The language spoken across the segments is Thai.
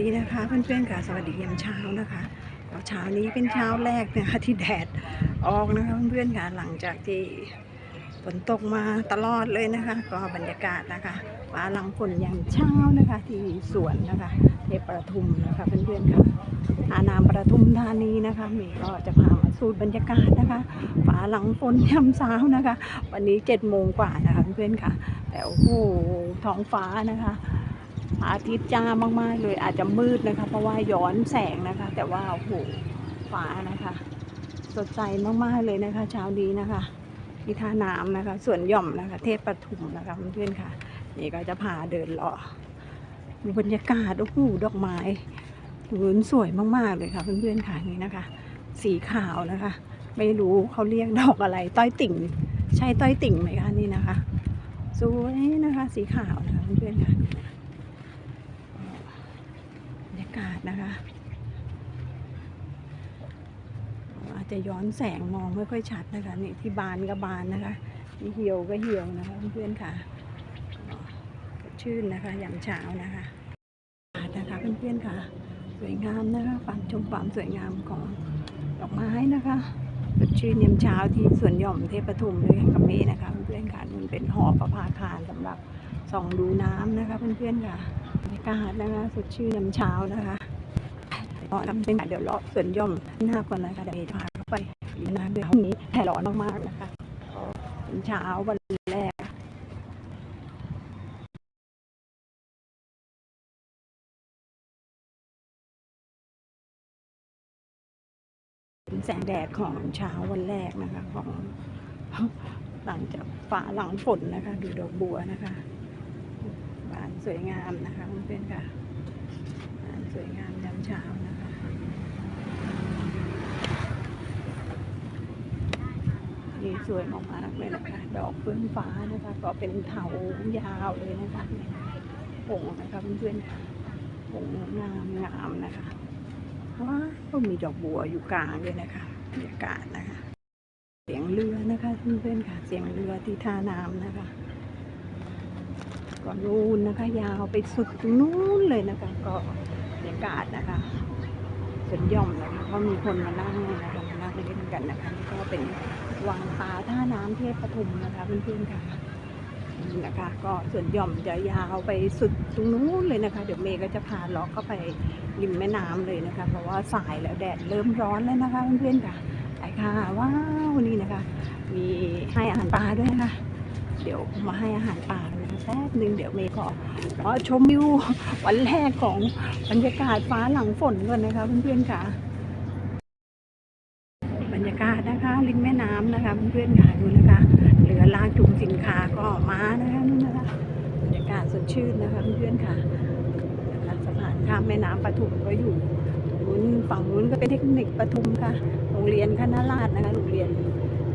ดีนะคะเพื่อนๆค่ะสวัสดียามเช้านะคะเช้านี้เป็นเช้าแรกนะคะที่แดดออกนะคะเพื่อนๆค่ะหลังจากที่ฝนตกมาตลอดเลยนะคะ ก็บรรยากาศนะคะฟ้าหลังฝนยามเช้านะคะ ที่สวนนะคะเทพประทุมนะคะเพื่อนๆค่ะอานามประทุมธานีนะคะเมย์ก็จะพามาสูตรบรรยากาศนะคะฟ้าหลังฝนยามเช้านะคะ วันนี้เจ็ดโมงกว่านะคะเพื่อนๆค่ะแต่โอ้โหท้องฟ้านะคะ อาทิตย์จ้ามาก ๆ เลยอาจจะมืดนะคะ เพราะว่าย้อนแสงนะคะ แต่ว่าโอ้โหฟ้านะคะ สดใสมากๆเลยนะคะ เช้านี้นะคะที่ท่าน้ำนะคะสวนหย่อมนะคะ เทพปทุมนะคะเพื่อนๆค่ะ นี่ก็จะพาเดินเลาะดูบรรยากาศโอ้โหดอกไม้หืนสวยมากๆเลยค่ะเพื่อนๆค่ะนี่นะคะ สีขาวนะคะ ไม่รู้เขาเรียกดอกอะไร ต้อยติ่ง ใช่ต้อยติ่งไหมคะนี่นะคะสวยนะคะ สีขาวนะคะเพื่อนๆค่ะ บรรยากาศ นะคะ อาจจะย้อนแสงมองไม่ค่อยชัดนะคะนี่ที่บานก็บานนะคะที่เหี่ยวก็เหี่ยวนะคะเพื่อนๆค่ะสดชื่นนะคะยามเช้านะคะอากาศนะคะเพื่อนๆค่ะ สวยงามนะคะความชมความสวยงามของดอกไม้นะคะสดชื่นยามเช้าที่สวนหย่อมเทพปทุมเลยกับเมนะคะเพื่อนๆค่ะมันเป็นหอประภาคารสำหรับส่องดูน้ำนะคะเพื่อนๆค่ะบรรยากาศนะคะสดชื่นยามเช้านะคะ ก็ทำเป็นเดี๋ยวเลาะสวนย่อมหน้าก่อนนะคะเดี๋ยวจะพาเข้าไปน้ำเดี๋ยวนี้แดดร้อนมากๆนะคะเช้าวันแรกแสงแดดของเช้าวันแรกนะคะของหลังจากฟ้าหลังฝนนะคะ ดูดอกบัวนะคะบานสวยงามนะคะเพื่อนๆค่ะ สวยงามยามเช้านะคะนี่สวยมากๆเลยนะคะดอกเฟื่องฟ้านะคะ ก็เป็นเถายาวเลยนะคะเนี่ยผงนะคะเพื่อนๆผงงามงามนะคะว้าวก็มีดอกบัวอยู่กลางเลยนะคะบรรยากาศนะคะ เสียงเรือนะคะเพื่อนๆค่ะ เสียงเรือที่ท่าน้ำนะคะก็นู่นนะคะ ยาวไปสุดตรงนู้นเลยนะคะก็ รรยากาศนะคะสวนย่อมนะคะก็มีคนมานั่งนะคะมานั่งเล่นกันนะคะนี่ก็เป็นวังปลาท่าน้ำเทพปทุมนะคะเพื่อนๆค่ะนี่นะคะ ก็สวนย่อมจะยาวไปสุดตรงนู้นเลยนะคะ เดี๋ยวเมย์ก็จะพาลาะเข้าไปริมแม่น้ำเลยนะคะ เพราะว่าสายแล้วแดดเริ่มร้อนแล้วนะคะเพื่อนๆค่ะไปค่ะว้าวนี่นะคะ มีให้อาหารปลาด้วยนะคะ เดี๋ยวมาให้อาหารปลาเลยนะแป๊บนึงเดี๋ยวเมย์ขอรอชมวิววันแรกของบรรยากาศฟ้าหลังฝนก่อนนะคะเพื่อนๆค่ะ บรรยากาศนะคะริมแม่น้ำนะคะเพื่อนๆค่ะดูนะคะเรือลากจุงสินค้าก็มานะคะนู่นนะคะบรรยากาศสดชื่นนะคะเพื่อนๆค่ะสะพานข้ามแม่น้ำปทุมก็อยู่นู้นฝั่งนู้นก็เป็นเทคนิคปทุมค่ะ โรงเรียนคณะราษฎรนะคะโรงเรียน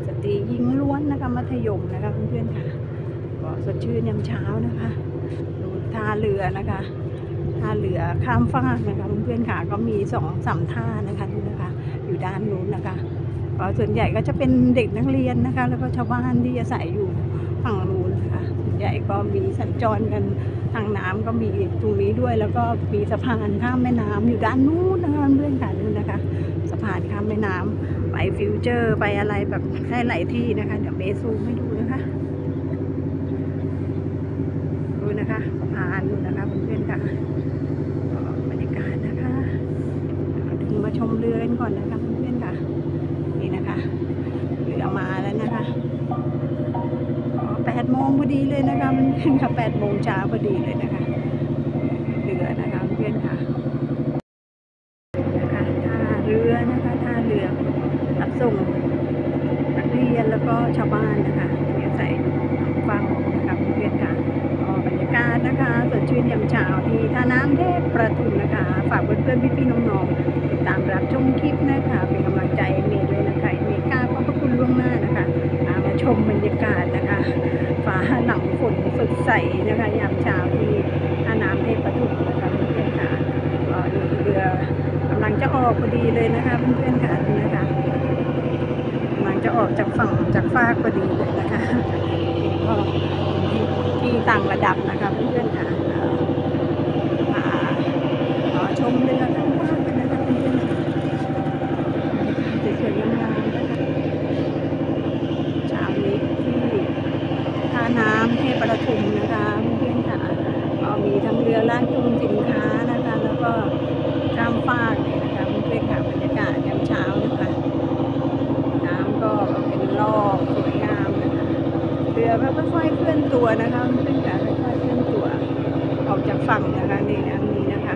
สตรีหญิงล้วนนะคะมัธยมนะคะเพื่อนๆค่ะ สดชื่นยามเช้านะคะดูท่าเรือนะคะท่าเรือข้ามฟากนะคะเพื่อนๆค่ะก็มีสองสามท่านะคะดูนะคะ อยู่ด้านนู้นนะคะก็ส่วนใหญ่ก็จะเป็นเด็กนักเรียนนะคะ แล้วก็ชาวบ้านที่อาศัยอยู่ฝั่งนู้นนะคะส่วนใหญ่ก็มีสัญจรกันทางน้ำก็มีตรงนี้ด้วย แล้วก็มีสะพานข้ามแม่น้ำอยู่ด้านนู้นนะคะเพื่อนๆค่ะนู้นนะคะ สะพานข้ามแม่น้ำไปฟิวเจอร์ไปอะไรแบบให้หลายที่นะคะ เดี๋ยวเมซูมให้ดู นะคะสะพานดูนะคะเพื่อนๆค่ะบรรยากาศนะคะถึงมาชมเรือกันก่อนนะคะเพื่อนๆค่ะ นี่นะคะเรือมาแล้วนะคะแปดโมงพอดีเลยนะคะมันเป็นค่ะแปดโมงเช้าพอดีเลยนะคะเรือนะคะเพื่อนๆค่ะนะคะท่าเรือนะคะท่าเรือรับส่งนักเรียนแล้วก็ชาวบ้านนะคะที่อาศัยฟังนะคะเพื่อนๆค่ะก็ นะคะสดชื่นยามเช้าที่ท่าน้ำเทพประทุมนะคะ ฝากเพื่อนๆพี่ๆน้องๆติดตามรับชมคลิปนะคะ เป็นกำลังใจให้เมย์ด้วยนะคะเมย์กล้าขอบพระคุณล่วงหน้านะคะอ่ามาชมบรรยากาศนะคะ ฟ้าหลังฝนสดใสนะคะยามเช้าที่ท่าน้ำเทพประทุมนะคะเพื่อนๆค่ะก็ดูเรือกำลังจะออกพอดีเลยนะคะเพื่อนๆค่ะนะคะกำลังจะออกจากฝั่งจากฟากพอดีเลยนะคะ ที่ต่างระดับนะคะเพื่อนๆค่ะมาขอว้างล่างกันนะคะเพื่อนๆสวยๆงามๆนะคะชานี้ทาน้ำเทพประทุมนะคะเพื่อนๆค่ะก็มีทั้งเรือลากจูงสิน ตัวนะคะไม่งด้กค่อยๆเคลื่อนตัว ออกจากฝั่งนะคะนี่นะนี้นะคะ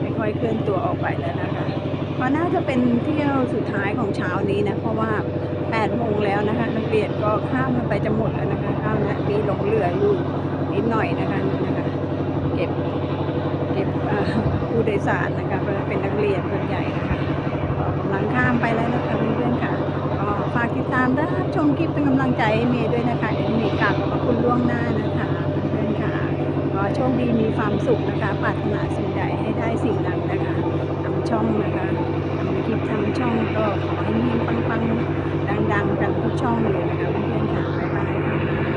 ไม่ค่อยเคลื่อนตัวออกไปแล้วนะคะเพราะน่าจะเป็นเที่ยวสุดท้ายของเช้านี้นะเพราะว่า8โมงแล้วนะคะนักเรียนก็ข้ามไปจะหมดแล้วนะคะข้ามนะมีหลงเหลืออยู่นิดหน่อยนะคะนี่นะคะเก็บเก็บผู้โดยสารนะคะเป็นนักเรียนส่วนใหญ่นะคะกำลังข้ามไปแล้วามและรับชมคลิปเป็นกำลังใจให้เมย์ด้วยนะคะเดี๋ยวเมย์กลับขอบคุณล่วงหน้านะคะเพื่อนค่ะก็โชคดีมีความสุขนะคะปรารถนาสิ่งใดให้ได้สิ่งนั้นนะคะทำช่องนะคะทำคลิปทำช่องก็ขอให้มีปังๆดังๆดังทุกช่องเลยนะคะเพื่อนๆค่ะบ๊ายบาย